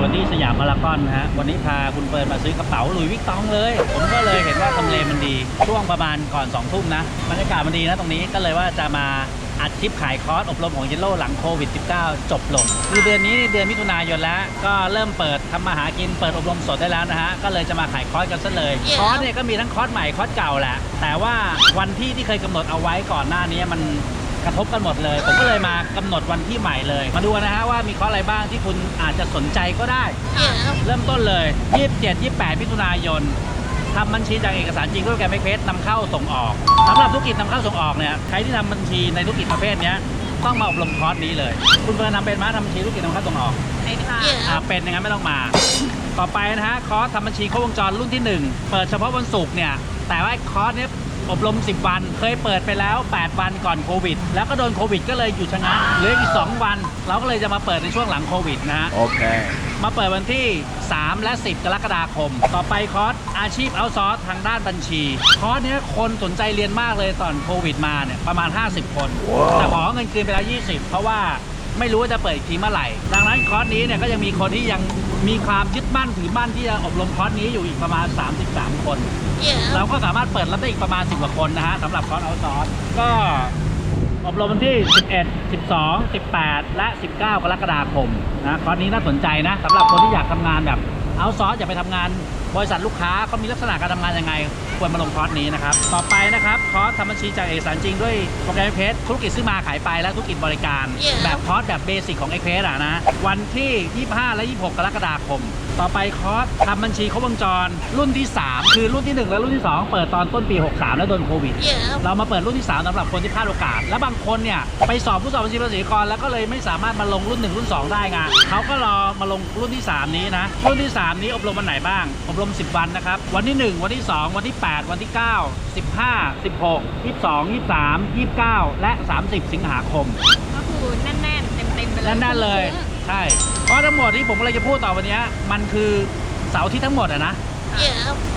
อยู่ที่สยามพารากอนนะฮะ วันนี้พาคุณเปิร์นมาซื้อกระเป๋าหลุยส์วิกตองเลย ผมก็เลยเห็นว่าทำเลมันดี ช่วงประมาณก่อน2องทุ่มนะ บรรยากาศมันดีนะตรงนี้ก็เลยว่าจะมาอัดคลิปขายคอร์สอบรมของเยลโล่หลังโควิด -19 จบลง คือเดือนนี้เดือนมิถุนายนแล้ว ก็เริ่มเปิดทำมาหากินเปิดอบรมสดได้แล้วนะฮะ ก็เลยจะมาขายคอร์สกันซะเลยคอร์สเนี่ยก็มีทั้งคอร์สใหม่คอร์สเก่าแหละ แต่ว่าวันที่ที่เคยกำหนดเอาไว้ก่อนหน้านี้มัน กระทบกันหมดเลย ผมก็เลยมากำหนดวันที่ใหม่เลย มาดูกันนะฮะว่ามีคอร์สอะไรบ้างที่คุณอาจจะสนใจก็ได้ เริ่มต้นเลย 27 28มิถุนายนทำบัญชีจากเอกสารจริงด้วยแกรมเพจนำเข้าส่งออกสำหรับธุรกิจนำเข้าส่งออกเนี่ยใครที่ทำบัญชีในธุรกิจประเภทเนี้ยต้องมาอบรมคอร์สนี้เลย คุณเฟิร์นทำเป็นไหมทำบัญชีธุรกิจนำเข้าส่งออกเป็นค่ะอ่าเป็นอย่างนั้นไม่ต้องมา ต่อไปนะฮะคอร์สทำบัญชีครบวงจรรุ่นที่ 1 เปิดเฉพาะวันศุกร์เนี่ยแต่ว่าคอร์สเนี้ย อบรม 10 วัน เคยเปิดไปแล้ว 8 วันก่อนโควิด แล้วก็โดนโควิดก็เลยหยุดชะงักเหลืออีก 2 วัน เราก็เลยจะมาเปิดในช่วงหลังโควิดนะฮะ Okay. มาเปิดวันที่ 3 และ 10 กรกฎาคม ต่อไปคอร์สอาชีพเอาซอร์สทางด้านบัญชี คอร์สเนี้ยคนสนใจเรียนมากเลยตอนโควิดมาเนี่ยประมาณ 50 คน แต่ขอเงินคืนไปแล้ว 20 เพราะว่าไม่รู้ว่าจะเปิดอีกทีเมื่อไหร่ ดังนั้นคอร์สนี้เนี่ยก็ยังมีคนที่ยัง มีความยึดมั่นถือมั่นที่จะอบรมคอร์สนี้อยู่อีกประมาณ 33 คน เราก็สามารถเปิดรับได้อีกประมาณ 10กว่าคนนะฮะสำหรับคอร์สเอาซอร์สก็อบรมวันที่ 11 12 18 และ 19 กรกฎาคมนะคอร์สนี้น่าสนใจนะสำหรับคนที่อยากทำงานแบบ เอาซอสอย่าไปทำงาน บริษัทลูกค้าเขามีลักษณะการทำงานยังไง ควรมาลงคอร์สนี้นะครับ ต่อไปนะครับคอร์สทำบัญชีจากเอกสารจริงด้วยโปรแกรมเพจธุรกิจซื้อมาขายไปและธุรกิจบริการ Yeah. แบบคอร์สแบบเบสิกของเอกเพจอะนะวันที่ 25 และ 26 กรกฎาคม ต่อไปคอร์สทำบัญชีครบวงจร รุ่นที่ 3 คือรุ่นที่ 1 และรุ่นที่ 2 เปิดตอนต้นปี 63 แล้วโดนโควิด เรามาเปิดรุ่นที่ 3สำหรับคนที่พลาดโอกาส และบางคนเนี่ยไปสอบผู้สอบบัญชีภาษีกรแล้วก็เลยไม่สามารถมาลงรุ่น 1 รุ่น 2 ได้ไงเขาก็รอมาลงรุ่นที่ 3 นี้นะรุ่นที่ 3 นี้อบรมวันไหนบ้าง อบรม 10 วันนะครับวันที่ 1 วันที่ 2 วันที่ 8 วันที่ 9 15 16 22 23 29 และ 30 สิงหาคมก็คือแน่นๆเต็มๆไปเลยนั่นๆเลย ใช่ เพราะทั้งหมดที่ผมกำลังจะพูดต่อวันเนี้ยมันคือเสาร์อาที่ทั้งหมดอะนะ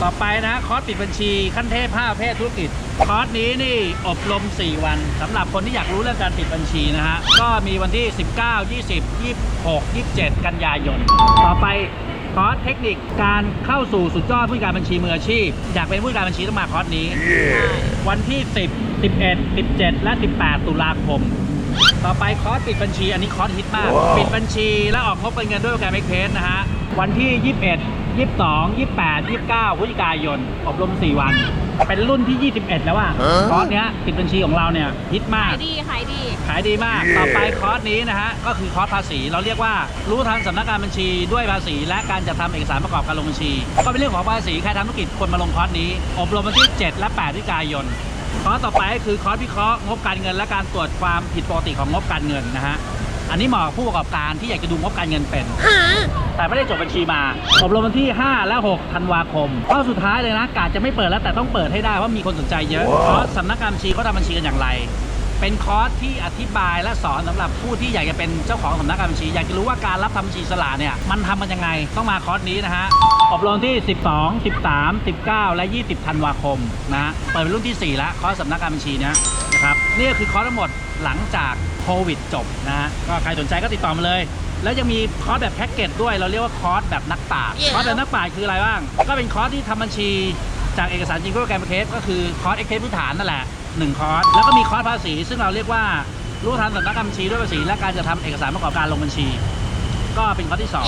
ต่อไปนะคอร์สปิดบัญชีขั้นเทพ5ประเภทธุรกิจ คอร์สนี้นี่อบรม 4 วันสำหรับคนที่อยากรู้เรื่องการปิดบัญชีนะฮะ ก็มีวันที่ 19 20 26 27 กันยายน ต่อไปคอร์สเทคนิคการเข้าสู่สุดยอดผู้จัดการบัญชีมืออาชีพ อยากเป็นผู้จัดการบัญชีต้องมาคอร์สนี้ วันที่ 10 11 17 และ 18 ตุลาคม ต่อไปคอร์สปิดบัญชี อันนี้คอร์สฮิตมาก ปิดบัญชีและออกงบเป็นเงินด้วยโปรแกรมเอ็กเพสนะฮะ วันที่ 21 22 28 29พฤศจิกายน อบรม 4 วัน เป็นรุ่นที่ 21 แล้วว่าฮะคอร์สเนี้ยปิดบัญชีของเราเนี่ยฮิตมาขากยดี ขายดี ขายดีมาก ต่อไปคอร์สนี้นะฮะ ก็คือคอร์สภาษี เราเรียกว่ารู้ทันสำนักงานบัญชีด้วยภาษี และการจัดทำเอกสารประกอบการลงบัญชี ก็เป็นเรื่องของภาษี ใครทำธุรกิจควรมาลงคอร์สนี้ อบรมวันที่ 7 และ8พฤศจิกายน คอร์สต่อไปก็คือคอร์สวิเคราะห์งบการเงิน และการตรวจความผิดปกติของงบการเงินนะฮะอันนี้เหมาะกับผู้ประกอบการที่อยากจะดูงบการเงินเป็น แต่ไม่ได้จบบัญชีมาอบรมวันที่ 5 และ 6 ธันวาคมข้อสุดท้ายเลยนะกาจะไม่เปิดแล้วแต่ต้องเปิดให้ได้ว่ามีคนสนใจเยอะเพราะสำนักงานบัญชีเขาทำบัญชีกันอย่างไร เป็นคอร์สที่อธิบายและสอนสำหรับผู้ที่อยากจะเป็นเจ้าของสำนักงานบัญชี อยากจะรู้ว่าการรับทำบัญชีอิสละเนี่ยมันทำมันยังไงต้องมาคอร์สนี้นะฮะอบรมที่ 12 13 19 และ 20 ธันวาคมนะฮะเปิดเป็นรุ่นที่ 4 แล้วคอร์สสำนักงานบัญชีเนี้ยนะครับนี่ก็คือคอร์สทั้งหมดหลังจากโควิดจบนะฮะก็ใครสนใจก็ติดต่อมาเลยแล้วยังมีคอร์สแบบแพ็กเกจด้วยเราเรียกว่าคอร์สแบบนักปราชญ์ Yeah. คอร์สแบบนักปราชญ์คืออะไรบ้าง ก็เป็นคอร์สที่ทำบัญชี จากเอกสารจริงโปรแกรมเคสก็คือคอร์สเอ็กเคสพื้นฐานนั่นแหละหนึ่งคอร์สแล้วก็มีคอร์สภาษี ซึ่งเราเรียกว่ารู้ทันสำนักงานบัญชีด้วยภาษี และการจะทำเอกสารประกอบการลงบัญชี ก็เป็นคอร์สที่สอง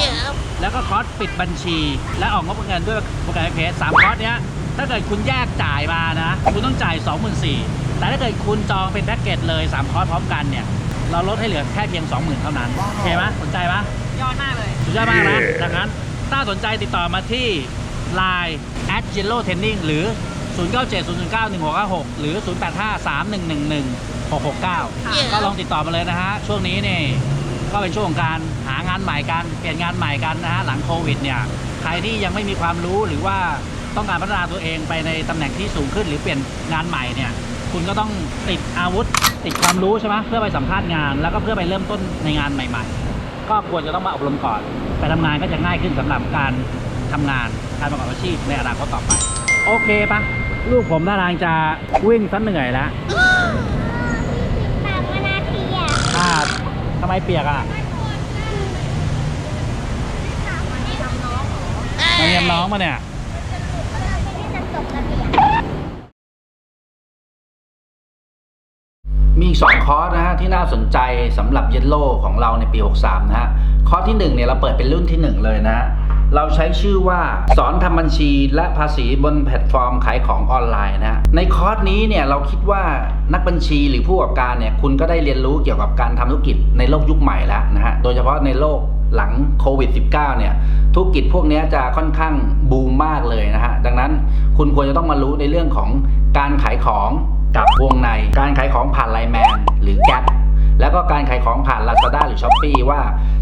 แล้วก็คอร์สปิดบัญชี และออกงบเงินด้วยโปรแกรมเพจสามคอร์สเนี้ยถ้าเกิดคุณแยกจ่ายมานะ คุณต้องจ่าย 2 4 0 0 0แต่ถ้าเกิดคุณจองเป็นแพ็กเกจเลย 3 คอร์สพร้อมกันเนี่ย เราลดให้เหลือแค่เพียง 20,000 เท่านั้นโอเคไหมสนใจไหมยอดมากเลย สุดยอดมากนะ Yeah. ดังนั้น ถ้าสนใจติดต่อมาที่ Line at yellow training หรือ 0970091696 หรือ 0853111669 Yeah. ก็ลองติดต่อมาเลยนะฮะ ช่วงนี้นี่ก็เป็นช่วงของการหางานใหม่กัน เปลี่ยนงานใหม่กันนะฮะ หลังโควิดเนี่ย ใครที่ยังไม่มีความรู้หรือว่าต้องการพัฒนาตัวเองไปในตำแหน่งที่สูงขึ้นหรือเปลี่ยนงานใหม่เนี่ย คุณก็ต้องติดอาวุธ ติดความรู้ใช่ไหมเพื่อไปสัมภาษณ์งาน แล้วก็เพื่อไปเริ่มต้นในงานใหม่ ๆ ก็ควรจะต้องมาอบรมก่อน ไปทำงานก็จะง่ายขึ้นสำหรับการ ทำงานการประกอบอาชีพในอนาคตต่อไป โอเคปะลูกผมท่าทางจะวิ่งซะเหนื่อยแล้วปากมานาทีอะอ่าทำไมเปียกอะมมาเรียนน้องมาเนี่ย กสองคอร์สนะฮะที่น่าสนใจสำหรับเยลโล่ของเราในปี 63 นะฮะ คอร์สที่ 1 เนี่ย เราเปิดเป็นรุ่นที่ 1 เลยนะเราใช้ชื่อว่าสอนทำบัญชีและภาษีบนแพลตฟอร์มขายของออนไลน์นะฮะในคอร์สนี้เนี่ยเราคิดว่านักบัญชีหรือผู้ประกอบการเนี่ยคุณก็ได้เรียนรู้เกี่ยวกับการทำธุรกิจในโลกยุคใหม่แล้วนะฮะ โดยเฉพาะในโลกหลังโควิด -19 เนี่ยธุรกิจพวกนี้จะค่อนข้างบูมมากเลยนะฮะ ดังนั้นคุณควรจะต้องมารู้ในเรื่องของการขายของ กับวงใน การขายของผ่านไลแมนหรือแก๊ปแล้วก็การขายของผ่าน Lazada หรือ s h อ p e e ว่า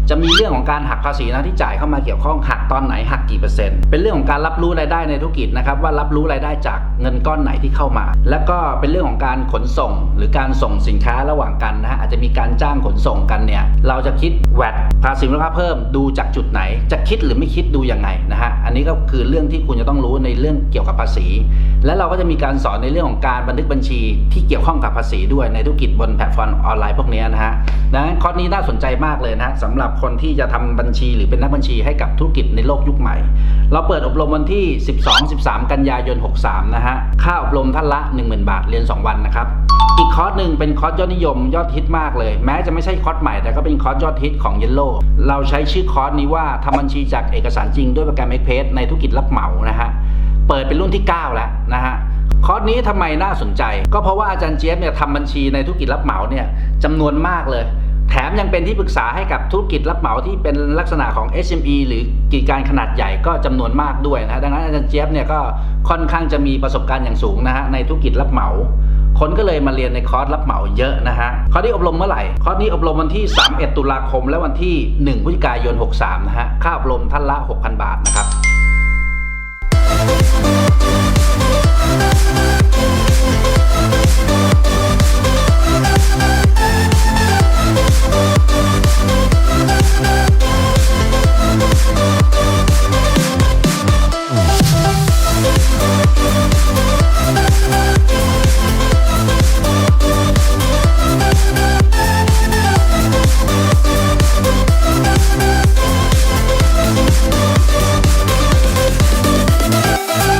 จะมีเรื่องของการหักภาษีนะที่จ่ายเข้ามาเกี่ยวข้องหักตอนไหนหักกี่เปอร์เซ็นต์เป็นเรื่องของการรับรู้รายได้ในธุรกิจนะครับว่ารับรู้รายได้จากเงินก้อนไหนที่เข้ามา แล้วก็เป็นเรื่องของการขนส่ง หรือการส่งสินค้าระหว่างกันนะฮะอาจจะมีการจ้างขนส่งกันเนี่ยเราจะคิดแวดภาษีมูลค่าเพิ่มดูจากจุดไหน จะคิดหรือไม่คิดดูยังไงนะฮะอันนี้ก็คือเรื่องที่คุณจะต้องรู้ในเรื่องเกี่ยวกับภาษี และเราก็จะมีการสอนในเรื่องของการบันทึกบัญชีที่เกี่ยวข้องกับภาษีด้วยในธุรกิจบนแพลตฟอร์มออนไลน์พวกนี้นะฮะดังนั้นคอร์สนี้น่าสนใจมากเลยนะฮะสำหรับคนที่จะทำบัญชีหรือเป็นนักบัญชีให้กับธุรกิจในโลกยุคใหม่ เราเปิดอบรมวันที่ 12-13 กันยายน 63 นะฮะ ค่าอบรมท่านละ 10,000 บาทเรียน 2 วันนะครับอีกคอร์สหนึ่งเป็นคอร์สยอดนิยมยอดฮิตมากเลย แม้จะไม่ใช่คอร์สใหม่แต่ก็เป็นคอร์สยอดฮิตของ Yellow เราใช้ชื่อคอร์สนี้ว่าทำบัญชีจากเอกสารจริงด้วยโปรแกรม e x p r e s s ในธุรกิจรับเหมานะฮะ เปิดเป็นรุ่นที่ 9 แล้วนะฮะคอร์สนี้ทำไมน่าสนใจ ก็เพราะว่าอาจารย์เจี๊ยบเนี่ยทำบัญชีในธุรกิจรับเหมาเนี่ยจำนวนมากเลย แถมยังเป็นที่ปรึกษาให้กับธุรกิจรับเหมาที่เป็นลักษณะของ SME หรือกิจการขนาดใหญ่ก็จำนวนมากด้วยนะฮะดังนั้นอาจารย์เจี๊ยบเนี่ยก็ค่อนข้างจะมีประสบการณ์อย่างสูงนะฮะในธุรกิจรับเหมาคนก็เลยมาเรียนในคอร์สรับเหมาเยอะนะฮะ คอร์สนี้อบรมเมื่อไหร่ คอร์สนี้อบรมวันที่ 31 ตุลาคมและวันที่ 1 พฤศจิกายน 63 นะฮะ ค่าอบรมท่านละ 6,000 บาทนะครับ Thank